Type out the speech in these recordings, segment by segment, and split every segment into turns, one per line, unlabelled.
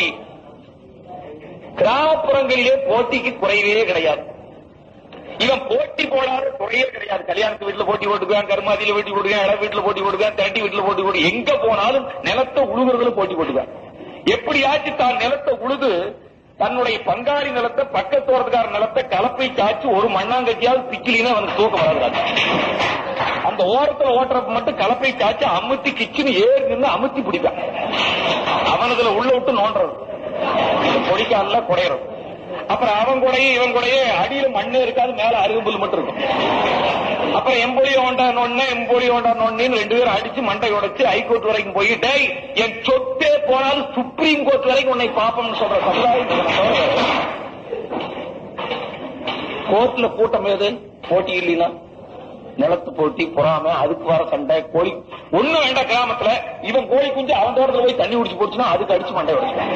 போட்டி. கிராமப்புறங்களிலே போட்டிக்கு குறைவே கிடையாது. இவன் போட்டி போடாத குறையே கிடையாது. கல்யாணத்து வீட்டுல போட்டி போட்டுக்குவான் கருமாதியில போட்டி போட்டுக்கான் இட வீட்டுல போட்டி போட்டுக்கான் தட்டி வீட்டுல போட்டி போட்டு எங்க போனாலும் நிலத்தை உழுகுறதுல போட்டி போட்டுக்கான் எப்படியாச்சும் தான் நிலத்தை உழுது தன்னுடைய பங்காளி நிலத்தை பக்கத்தோரத்துக்கார நிலத்தை கலப்பை காய்ச்சி ஒரு மண்ணாங்கட்டியாவது பிக்கிலின்னு அவனுக்கு தூக்கம் வராது. அந்த ஓரத்துல ஓட்டுறப்ப மட்டும் கலப்பை காய்ச்சி அமுத்தி கிச்சுன்னு ஏறி நின்று அமுத்தி பிடிப்பான். அவனதுல உள்ள விட்டு நோண்டுறது. பொடிக்கால குடையறது. அப்புறம் அவன் கூடயே இவன் கூடயே அடியில மண்ணே இருக்காது மேல அருகம்புல் மட்டும் இருக்கும். அப்புறம் எம்பொழி ஓண்டா ஒண்ணு எம்பொழி ஓண்டா ஒண்ணு ரெண்டு பேரும் அடிச்சு மண்டை உடைச்சு ஹைகோர்ட் வரைக்கும் போயிட்டே என் சொத்தே போனாலும் சுப்ரீம் கோர்ட் வரைக்கும் உன்னை பாப்போம்னு சொல்ற சமுதாயம் கோர்ட்ல கூட்டம் ஏது போட்டி இல்லைன்னா? நிலத்து போட்டி பொறாம அதுக்கு வர சண்டை கோழி. ஒண்ணும் வேண்டாம் கிராமத்துல. இவன் கோழி குஞ்சு அவன் தோட்டத்துல போய் தண்ணி குடிச்சு போச்சுன்னா அதுக்கு அடிச்சு மண்டை உடைச்சுட்டான்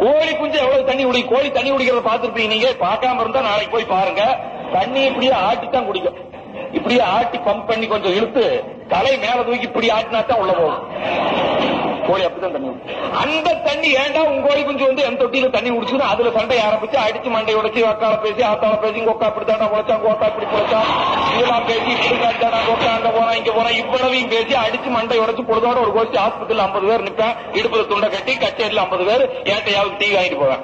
கோழி குஞ்சு எவ்வளவு தண்ணி குடி கோழி தண்ணி குடிக்கிறத பாத்துருப்பீங்க நீங்க? பார்க்காம இருந்தா நாளைக்கு போய் பாருங்க. தண்ணி இப்படியே ஆட்டி தான் குடிக்கும். இப்படியே ஆட்டி பம்ப் பண்ணி கொஞ்சம் இழுத்து தலை மேல தூக்கி இப்படி ஆட்டினா தான் உள்ள போகும். கோழி அப்படிதான் தண்ணி அந்த தண்ணி ஏன்டா உங்க கோழி குஞ்சு வந்து என் தொட்டியில தண்ணி குடிச்சுன்னா அதுல சண்டை ஆரம்பிச்சு அடிச்சு மண்டை உடைச்சு அக்கால பேசி ஆத்தால பேசி கொக்கா இப்படி தாண்டா உழைச்சான் கோக்கா இப்படி பொழைச்சான் இதெல்லாம் பேசி இப்படி காட்டாடா கொக்கா அங்க போனா இங்க போனா இவ்வளவையும் பேசி அடிச்சு மண்டை உடைச்சு பொழுதோட ஒரு கோஷ்டி ஆஸ்பத்திரியில் ஐம்பது பேர் நிப்பேன். இடுப்புல துண்டை கட்டி கச்சேரியில் ஐம்பது பேர் ஏட்டையாவுக்கு டீ வாங்கிட்டு போவேன்.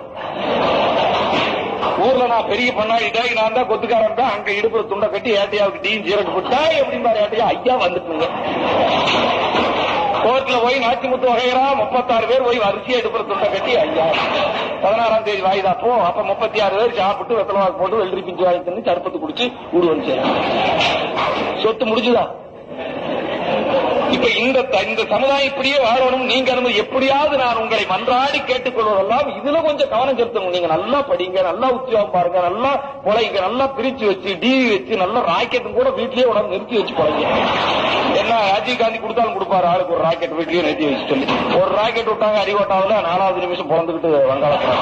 ஊர்ல நான் பெரிய பண்ணாடிட்டேன் நான் தான் கொத்துக்காரன் தான். அங்க இடுப்புல துண்டை கட்டி ஏட்டையாவுக்கு டீ ஜீரக்கு போட்டா எப்படி பாரு ஏட்டையா? ஐயா வந்துட்டுங்க. போய் நாச்சிமுத்து வகைரா முப்பத்தாறு பேர் போய் வரிசையை எடுப்புற கட்டி ஐயா பதினாறாம் தேதி வாய்தா போ. அப்ப முப்பத்தி ஆறு பேர் சாப்பிட்டு வெத்தலவாக்கு போட்டு வெள்ளரி பிஞ்சு வாங்கி தின்னு சருப்பத்து குடிச்சு ஊடு வந்து சொத்து முடிஞ்சுதா? இப்ப இந்த இந்த சமுதாயம் இப்படியே வாழணும். நீங்க அனுமதி எப்படியாவது நான் உங்களை மன்றாடி கேட்டுக்கொள்வதெல்லாம் இதுல கொஞ்சம் கவனம் செலுத்தணும் நீங்க நல்லா படிங்க நல்லா உத்தியோகம் பாருங்க நல்லா பொழைங்க நல்லா பிரிச்சு வச்சு டிவி வச்சு நல்லா ராக்கெட்டும் கூட வீட்லயே உடம்பு நிறுத்தி வச்சு பழங்க. என்ன ராஜீவ் காந்தி கொடுத்தாலும் கொடுப்பாரு. ஆளுக்கு ஒரு ராக்கெட் வீட்லயே நிறுத்தி வச்சு சொல்லி ஒரு ராக்கெட் விட்டாங்க அடிவோட்டாவில் நாலாவது நிமிஷம் பிறந்துகிட்டு வங்காளத்துல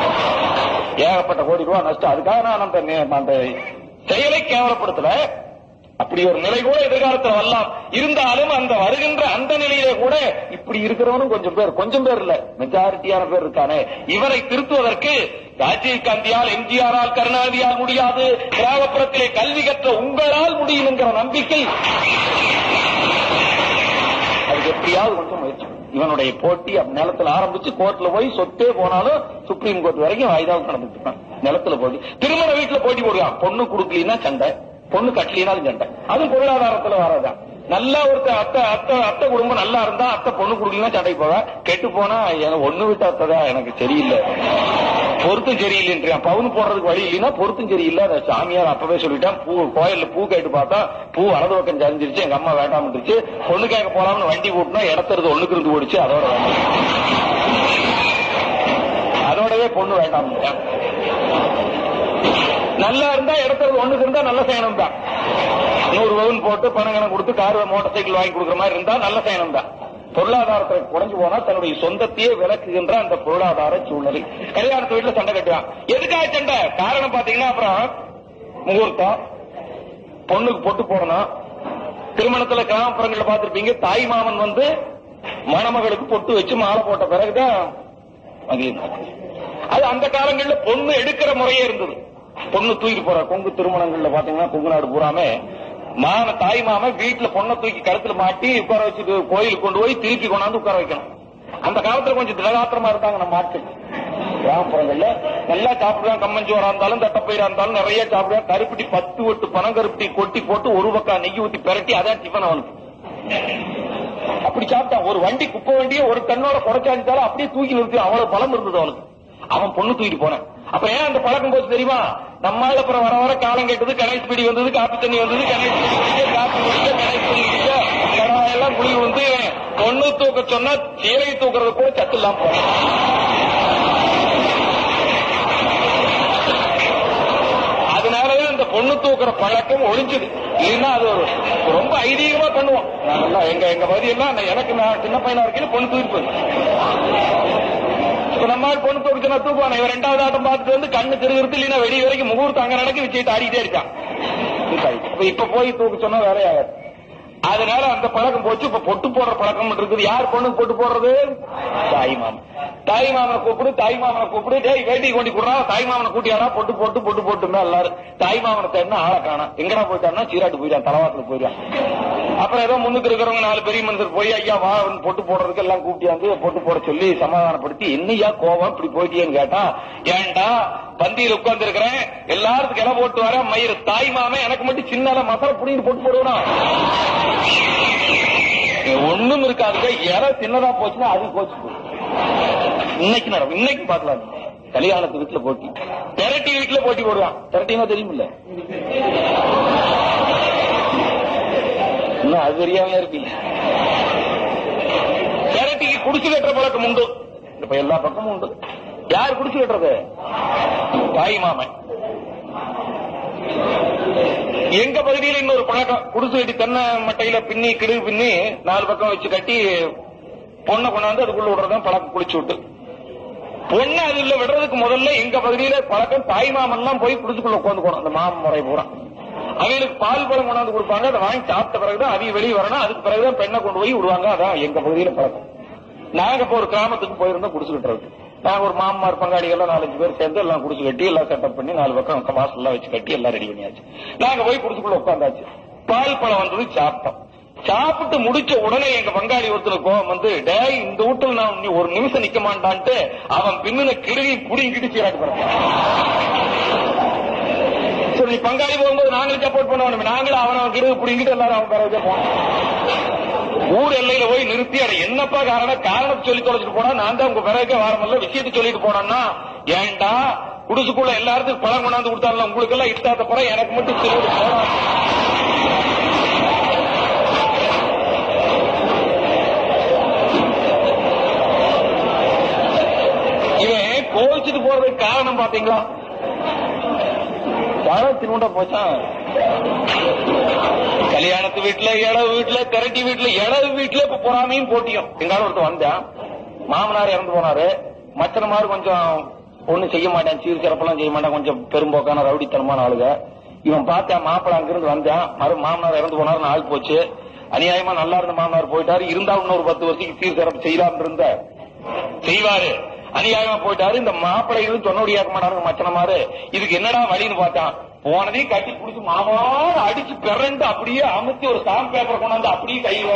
ஏகப்பட்ட கோடி ரூபாய் நஷ்டம். அதுக்காக நான் அந்த அந்த செயலை கேவலப்படுத்தல. அப்படி ஒரு நிலை கூட எதிர்காலத்தில் வரலாம். இருந்தாலும் அந்த வருகின்ற அந்த நிலையிலே கூட இப்படி இருக்கிறவனும் கொஞ்சம் பேர் கொஞ்சம் பேர் இல்ல. மெஜாரிட்டியான பேர் இருக்கானே. இவரை திருத்துவதற்கு ராஜீவ் காந்தியால் எம்ஜிஆரால் கருணாநிதியால் முடியாது. கிராமப்புறத்திலே கல்வி கற்ற உங்களால் முடியும் என்கிற நம்பிக்கை. அதுக்கு எப்படியாவது கொஞ்சம் முயற்சி இவனுடைய போட்டி நிலத்துல ஆரம்பிச்சு கோர்ட்ல போய் சொத்தே போனாலும் சுப்ரீம் கோர்ட் வரைக்கும் வாய்தாவுக்கு நடந்துட்டு நிலத்துல போட்டி திருமண வீட்டுல போட்டி போடுவான். பொண்ணு கொடுக்கலன்னா சண்டை. பொண்ணு கட்டலினாலும் சண்டை அதுவும் பொருளாதாரத்துல வரதான் நல்லா ஒருத்த அத்தை அத்தை அத்தை குடும்பம் நல்லா இருந்தா அத்தை பொண்ணு குடுக்கலாம் சண்டைக்கு போவா. கெட்டு போனா எனக்கு ஒண்ணு விட்டு அத்தை எனக்கு சரியில்லை. பொருத்தும் சரியில்லைன்றான் பவுன் போடுறதுக்கு வழி இல்லைன்னா பொருத்தும் சரியில்லை. அந்த சாமியார் அப்பவே சொல்லிட்டான். பூ கோயில்ல பூ கேட்டு பார்த்தா பூ வலது பக்கம் சரிஞ்சிருச்சு எங்க அம்மா இருந்துச்சு பொண்ணு கேட்க போலாம்னு வண்டி கூட்டினா இடத்துறது ஒண்ணுக்கு இருந்து ஓடிச்சு அதோட அதோடவே பொண்ணு வேண்டாம். நல்லா இருந்தா இடத்துல ஒண்ணுக்கு இருந்தா நல்ல சயனம் தான். நூறு பவுன் போட்டு பணம் கணக்கு கொடுத்து கார் மோட்டார் சைக்கிள் வாங்கி கொடுக்குற மாதிரி இருந்தா நல்ல சயனம் தான். பொருளாதாரத்தை குறைஞ்சு போனா தன்னுடைய சொந்தத்தையே விளக்குகின்ற அந்த பொருளாதார சூழ்நிலை. கல்யாணத்து வீட்டுல சண்டை கட்டுவான். எதுக்காக சண்டை? காரணம் பாத்தீங்கன்னா அப்புறம் முகூர்த்தம். பொண்ணுக்கு பொட்டு போடணும். திருமணத்துல கிராமப்புறங்கள்ல பார்த்திருப்பீங்க தாய் மாமன் வந்து மணமகளுக்கு பொட்டு வச்சு மாலை போட்ட பிறகுதான் அது அந்த காலங்களில் பொண்ணு எடுக்கிற முறையே இருந்தது. பொண்ணு தூக்கிட்டு போற கொங்கு திருமணங்கள்ல பாத்தீங்கன்னா கொங்கு நாடு பூராமே மாம தாய் மாமன் வீட்டுல பொண்ணை தூக்கி கழுத்துல மாட்டி உட்கார வச்சுட்டு கோயிலுக்கு கொண்டு போய் திருப்பி கொண்டாந்து உட்கார வைக்கணும். அந்த காலத்துல கொஞ்சம் திடகாத்திரமா இருந்தாங்க நம்ம ஆட்கள். கிராமப்புறங்கள்ல நல்லா சாப்பிடுவான் கம்மஞ்சோரா இருந்தாலும் தட்டப்பயிரா இருந்தாலும் நிறைய சாப்பிடுவான். கருப்பட்டி பத்து ஒட்டு பணம் கருப்பிட்டி கொட்டி போட்டு ஒரு பக்கம் நெய் ஊத்தி பிரட்டி அதான் டிஃபன் அவனுக்கு. அப்படி சாப்பிட்டான். ஒரு வண்டி குப்பை வண்டியை ஒரு டன்னோட குறைச்சாஞ்சாலும் அப்படியே தூக்கி நிறுத்தி அவ்வளவு பலம் இருந்தது அவனுக்கு. அவன் பொண்ணு தூக்கிட்டு போனான். அப்ப ஏன் அந்த பழக்கம் போச்சு தெரியுமா? நம்மால அப்புறம் வர வர காலம் கேட்டது கணேஷ் பிடி வந்தது காப்பி தண்ணி வந்தது கணேஷ் பிடி குடிக்க காப்பி குடிக்க கணேஷ் பிடி குடிக்க. குழி வந்து பொண்ணு தூக்க சொன்னா சீரை தூக்குறது கூட சத்து இல்லாம போனான் அதனாலதான் பொண்ணு தூக்குற பழக்கம் ஒழிஞ்சுது. இல்லைன்னா அது ஒரு ரொம்ப ஐதீகமா பண்ணுவோம் நாங்கெல்லாம் எங்க எங்க பகுதியெல்லாம் எனக்கு நான் சின்ன பையனா இருக்கையில பொண்ணு தூக்கிட்டு போயிருக்கேன் மாதிரி பொண்ணு தூக்கிச்சு நான் தூக்குவான்? இவன் ரெண்டாவது ஆட்டம் பார்த்துட்டு வந்து கண்ணு திருகிறது இல்லைன்னா வெடி வரைக்கும் முகூர்த்தம் அங்க நடக்க வச்சுட்டு ஆடிட்டே இருக்கான் இப்ப போய் தூக்க சொன்னா வேற ஆகாது அதனால அந்த பழக்கம் போச்சு. இப்ப பொட்டு போடுற பழக்கம் இருக்குது. யார் பொண்ணுக்கு பொட்டு போடுறது? தாய் மாமன். தாய் மாமனை கூப்பிடு தாய் மாமனை கூப்பிடு. டேய் வேட்டி கொண்டு கொடுறா. தாய் மாமனை கூட்டியாடா. பொட்டு போட்டு பொட்டு போட்டு எல்லாரும் தாய் மாமனை தேடினா ஆளை காணா. எங்கடா போயிட்டான்னா சீராட்டு போயிட்டான் தலவாத்துல போயிட்டான் அப்புறம் ஏதோ முன்னுக்கு இருக்கிறவங்க நாலு பெரிய மனுஷர் போய் ஐயா வா பொட்டு போடுறதுக்கு எல்லாம் கூப்பிட்டு பொட்டு போட சொல்லி சமாதானப்படுத்தி என்னையா கோவம்? இப்படி போயிட்டியேன்னு கேட்டா ஏன்டா பந்தியில் உட்கார்ந்து இருக்கிறேன் எல்லாருக்கும் இலை போட்டு வர மயிறு தாய் மாமன் எனக்கு மட்டும் சின்ன மசாலா புடிங்கிட்டு போட்டு போடுவானா ஒண்ணும் இருக்காது இலை சின்னதா போச்சுன்னா அது போச்சு. இன்னைக்கு நடக்கும். இன்னைக்கு பார்க்கலாம். கல்யாணத்து வீட்டுல போட்டி. திரட்டி வீட்டுல போட்டி போடுவான். திரட்டினா தெரியுமில்ல? இன்னும் அது தெரியாம இருக்கீங்க திரட்டிக்கு குடிச்சு கட்டுற பழக்கம் உண்டு. இப்ப எல்லா பக்கமும் உண்டு. யார் குடிச்சு கட்டுறது தாய் மாமன். எங்க பகுதியில் இன்னொரு பழக்கம் குடிசை வெட்டி தென்னை மட்டையில பின்னி கிடு பின்னி நாலு பக்கம் வச்சு கட்டி பொண்ணை கொண்டாந்து அதுக்குள்ள விடுறதும் பழக்கம் குளிச்சு விட்டு. பொண்ணை அதுல விடுறதுக்கு முதல்ல எங்க பகுதியில பழக்கம் தாய் மாமன்லாம் போய் குடிசுக்குள்ள உட்காந்துக்கணும் அந்த மாமன் முறை பூரா. அவங்களுக்கு பால் பழம் கொண்டாந்து கொடுப்பாங்க அதை வாங்கி சாப்பிட்ட பிறகுதான் அவி வெளியே வரணும் அதுக்கு பிறகுதான் பெண்ணை கொண்டு போய் விடுவாங்க அதான் எங்க பகுதியில பழக்கம். நாங்க இப்ப ஒரு கிராமத்துக்கு போயிருந்தோம் குடிச்சு இருக்கு நாங்க ஒரு மாமனார் பங்காளிகள்லாம் நாலஞ்சு பேர் சேர்ந்து எல்லாம் குடிச்சு கட்டி எல்லாம் செட்டப் பண்ணி நாலு பக்கம் வாசல்லாம் எல்லாம் வச்சு கட்டி எல்லாம் ரெடி பண்ணியாச்சு. நாங்க போய் குடிச்சுக்குள்ள உட்காந்தாச்சு பால் பழம் வந்தது சாப்பிட்டோம். சாப்பிட்டு முடிச்ச உடனே எங்க பங்காளி ஒருத்தர் கோவம் வந்து டேய் இந்த வீட்டில் நான் நீ ஒரு நிமிஷம் நிக்க மாட்டான்ட்டு அவன் பின்னுன கிருகி புடிங்கிட்டு சீராட்டு போறான். சரி நீ பங்காளி போகும்போது நாங்களும் சப்போர்ட் பண்ணுவோம். நாங்களும் அவன் அவன் கிருகு புடிங்கிட்டு எல்லாரும் அவன் பிறகு போனோம் ஊர் எல்லையில போய் நிறுத்தி அதை என்னப்பா காரணம்? காரணத்தை சொல்லி தொலைச்சிட்டு போனா நான் தான் உங்க பிறகு வாரமல்ல விஷயத்தை சொல்லிட்டு போனோம்னா ஏண்டா குடிசுக்குள்ள எல்லாருக்கும் பழம் கொண்டாந்து கொடுத்தாருல உங்களுக்கு எல்லாம் இட்டாத பிறகு எனக்கு மட்டும் சொல்லிட்டு போனா இவன் கோவிச்சுட்டு போறதுக்கு காரணம் பாத்தீங்களா பழம் திரும்ப போச்சான் வீட்டுல இடவு வீட்டுல திரட்டி வீட்டுல இடவு வீட்டுல இப்ப பொறாமையும் போட்டியும். எங்கால ஒருத்தர் வந்தான் மாமனார் இறந்து போனாரு. மச்சனமாரு கொஞ்சம் ஒண்ணும் செய்ய மாட்டேன் சீர் சிறப்பெல்லாம் செய்ய மாட்டேன் கொஞ்சம் பெரும்போக்கான ரவுடித்தனமான ஆளுங்க. இவன் பார்த்தேன் மாப்பிள்ள அங்கிருந்து வந்தேன் மறு மாமனார் இறந்து போனாரு நாள் போச்சு. அநியாயமா நல்லா இருந்த மாமனார் போயிட்டாரு. இருந்தாலும் இன்னொரு பத்து வருஷத்துக்கு சீர் சிறப்பு செய்யலாம்னு இருந்த செய்வாரு. அநியாயமா போயிட்டாரு. இந்த மாப்பிள்ளைகளும் சொன்னபடியாக்க மாட்டாங்க மச்சனமாரு. இதுக்கு என்னடா வழின்னு பார்த்தான். போனதையும் கட்டி பிடிச்சு மாமாடு அடிச்சு பிறண்டு அப்படியே அமுத்தி ஒரு ஸ்டாம்ப் பேப்பர் கொண்டாந்து அப்படியே கையில்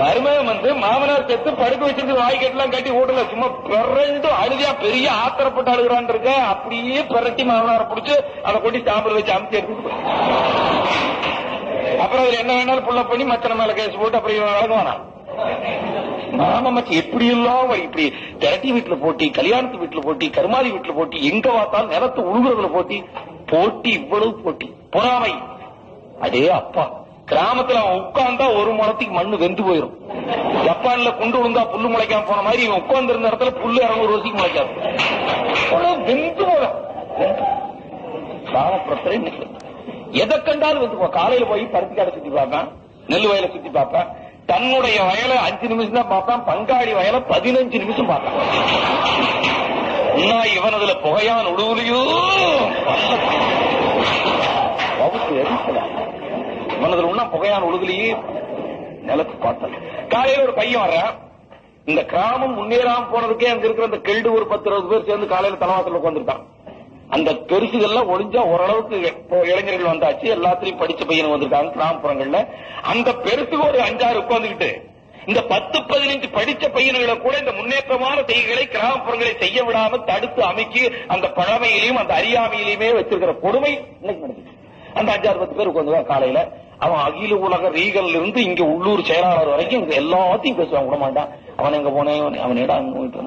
மருமகன் வந்து மாமனார் செத்து படுக்க வச்சிருந்து வாய்க்கெட்டெல்லாம் கட்டி வீட்டுல சும்மா பிறந்து அழுதியா பெரிய ஆத்திரப்பட்டு அழுகிறான் இருக்க. அப்படியே பிரட்டி மாமனாரை பிடிச்சு அதை கொண்டு சாம்பல் வச்சு அமைச்சு எடுத்து அப்புறம் அதுல என்ன வேணாலும் புள்ள பண்ணி மச்சன மேல கேஸ் போட்டு அப்புறம் இவன் வழங்குவானா நாம மச்சி எப்படி எல்லாம் இப்படி திரட்டி வீட்டுல போட்டி கல்யாணத்து வீட்டுல போட்டி கருமாதி வீட்டுல போட்டி எங்க பார்த்தாலும் நிலத்து உழுகுறதுல போட்டி போட்டி இவ்வளவு போட்டி. பொறாமை. அதே அப்பா. கிராமத்துல அவன் உட்கார்ந்தா ஒரு முளத்துக்கு மண்ணு வெந்து போயிடும் ஜப்பான்ல குண்டு விழுந்தா புல்லு முளைக்காம போன மாதிரி இவன் உட்கார்ந்து இருந்த இடத்துல புல்லு இரநூறு வருஷத்துக்கு முளைக்காது. வெந்து போதும் கிராமப்புறத்துல எதை கண்டாலும் வந்து காலையில போய் பருத்தி கடை சுத்தி பார்ப்பேன் நெல் வயலை சுத்தி பார்ப்பேன் தன்னுடைய வயலை அஞ்சு நிமிஷம் தான் பார்ப்பான் பங்காளி வயலை பதினஞ்சு நிமிஷம் பார்ப்பான். உன்னா இவனதுல புகையான் உடுவுலையோ. வகுப்பு மனதில் ஒன்னா புகையான உழுகுலையே நிலத்து பார்த்தேன் காலையில ஒரு பையன் வர்றான். இந்த கிராமம் முன்னேறாம போனதுக்கே அங்க இருக்கிற அந்த கெல்டு ஒரு பத்து இருபது பேர் சேர்ந்து காலையில தலைவாசல் உட்காந்துருக்கான் அந்த பெருசுகள்லாம் ஒளிஞ்சா ஓரளவுக்கு இளைஞர்கள் வந்தாச்சு. எல்லாத்துலயும் படிச்ச பையன் வந்திருக்காங்க கிராமப்புறங்கள்ல. அந்த பெருசுக்கு ஒரு அஞ்சாறு உட்கார்ந்துகிட்டு இந்த பத்து பதினஞ்சு படிச்ச பையன்களை கூட இந்த முன்னேற்றமான செய்திகளை கிராமப்புறங்களை செய்ய விடாம தடுத்து அமைக்கி அந்த பழமையிலையும் அந்த அறியாமையிலையுமே வச்சிருக்கிற கொடுமை இன்னைக்கு நடந்துச்சு. அந்த அஞ்சாறு பத்து பேர் உட்காந்துருக்காங்க காலையில. அவன் அகில உலக ரீகல்ல இருந்து இங்க உள்ளூர் செயலாளர் வரைக்கும் இங்க எல்லாத்தையும் பேசுவான். விட மாட்டான். அவன் எங்க போனேன்? அவன் இடம் அங்க போயிட்டு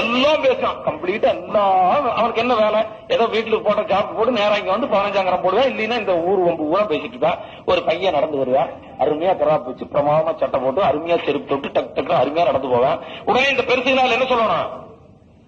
எல்லாம் பேசுவான். கம்ப்ளீட்டா எல்லாம் அவனுக்கு என்ன வேலை? ஏதோ வீட்டுல போட்ட ஜாப் போட்டு நேரம் இங்க வந்து பதினஞ்சாங்கிரம் போடுவேன் இல்லைன்னா இந்த ஊர் ஒம்பு ஊரா பேசிட்டு இருக்கான் ஒரு பையன் நடந்து வருவான் அருமையா கராப்பு வச்சு பிரமாதமா சட்டை போட்டு அருமையா செருப்பு தொட்டு டக் டக்கு அருமையா நடந்து போவேன் உடனே இந்த பெருசுனால என்ன சொல்லணும்?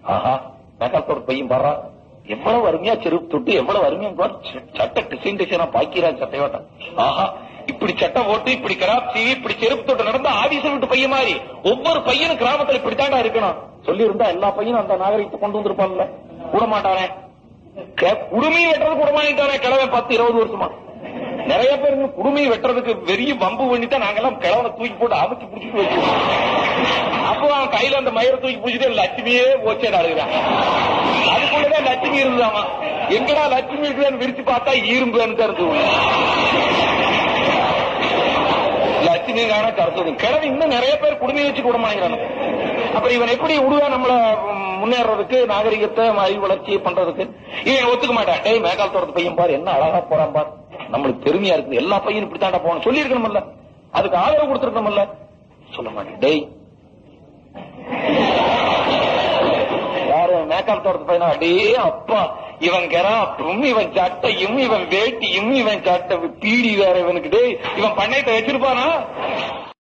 ஆஹா மெக்கால் ஒரு பையன் பாடுறான். எவ்வளவு அருமையா செருப்பு தொட்டு எவ்வளவு அருமையா சட்ட சட்டை டிசைன் டிசைனா பாக்கிறான் சட்டையோட்டம் ஆஹா இப்படி சட்டை போட்டு இப்படி கிராப்சி இப்படி செருப்பு தொட்டு நடந்த ஆபீஸ் விட்டு பையன் மாதிரி. ஒவ்வொரு பையனும் கிராமத்துல இப்படித்தாண்டா இருக்கணும். சொல்லி இருந்தா எல்லா பையனும் அந்த நாகரிகத்தை கொண்டு வந்திருப்பான்ல. கூட மாட்டானே. உரிமையை வெட்டுறது கூட மாட்டானே கிழவன் பத்து இருபது வருஷமா. நிறைய பேருக்கு குடுமையை வெட்டுறதுக்கு பெரிய வம்பு தான் நாங்கெல்லாம் கிழவனை தூக்கி போட்டு அமுக்கி பிடிச்சிட்டு வச்சிருக்கோம். அப்போ அவன் கையில அந்த மயிரை தூக்கி பிடிச்சிட்டு லட்சுமியே போச்சேடா அழுகிறான். அதுக்குள்ளதான் லட்சுமி இருந்தாமா? எங்கடா லட்சுமி இருக்குதான்னு விரிச்சு பார்த்தா ஈரும்புன்னு தான் இருக்கு லட்சுமி காண கருத்து கிழவி இன்னும் நிறைய பேர் குடுமையை வச்சு கூட மாட்டேங்கிறாங்க அப்புறம் இவன் எப்படி விடுவா நம்மள முன்னேறதுக்கு நாகரிகத்தை அறிவு வளர்ச்சி பண்றதுக்கு? இவன் ஒத்துக்க மாட்டான். டேய் மேகால் தோட்டத்து பையன் பாரு என்ன அழகா போறான் பார். நம்மளுக்கு பெருமையா இருக்குது. எல்லா பையனும் இப்படி தாண்டா போகணும். சொல்லி இருக்கணும்ல அதுக்கு ஆதரவு கொடுத்துருக்கணும்ல சொல்ல மாட்டேன். டேய். யாரு? மேக்கப் தோட்டத்து பையனா? அடே அப்பா. இவன் கெராப்பும் இவன் சட்டையும் இவன் வேட்டியும் இவன் சட்டை பீடி வேற இவனுக்கு. டேய் இவன் பண்ணையத்தை வச்சிருப்பானா?